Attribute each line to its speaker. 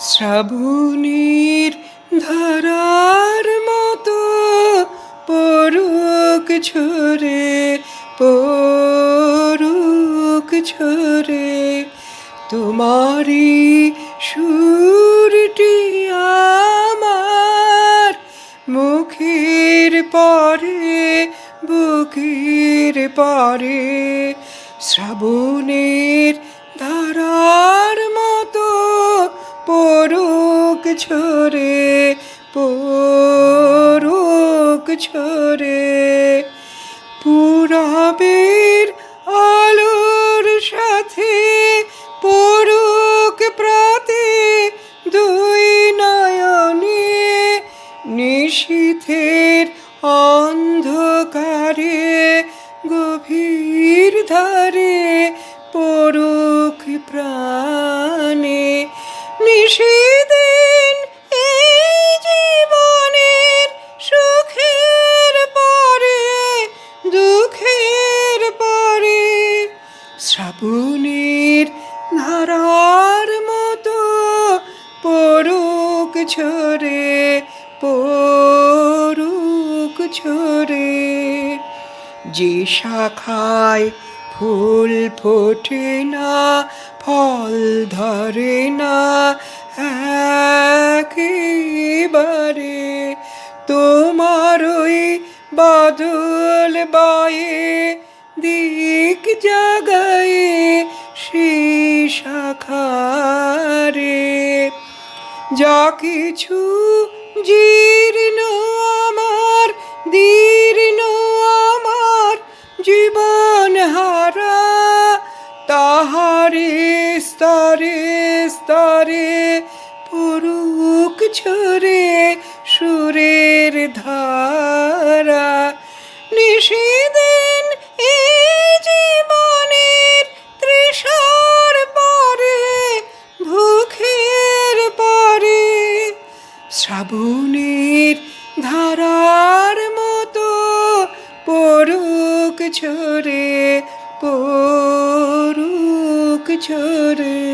Speaker 1: শ্রাবণীর ধারার মতো পরুক ঝরে পরুক ঝরে তোমারি সুরটি আমার মুখের পরে, বুকের পরে। শ্রাবণের ধারার ঝরে পরুক ঝরে। পুরবের আলোর সাথে পরুক প্রাতে দুই নয়নে নিশীথের অন্ধকারে গভীর ধারে পরুক প্রাণে। নিষেদিন শ্রাবণের ধারার মতো পরুক ঝরে পরুক ঝরে। যে শাখায় ফুল ফোটে না, ফল ধরে না, একেবারে তোমার ওই বাদল বায়ে দিক সেই শাখারে যা কিছু জীর্ণ আমার, দীর্ণ আমার জীবন হারা, তাহারে স্তরে স্তরে পুরুক ঝরে সুরের ধারা। নিষেদিন শ্রাবণের ধারার মতো পড়ুক ঝরে পড়ুক ঝরে।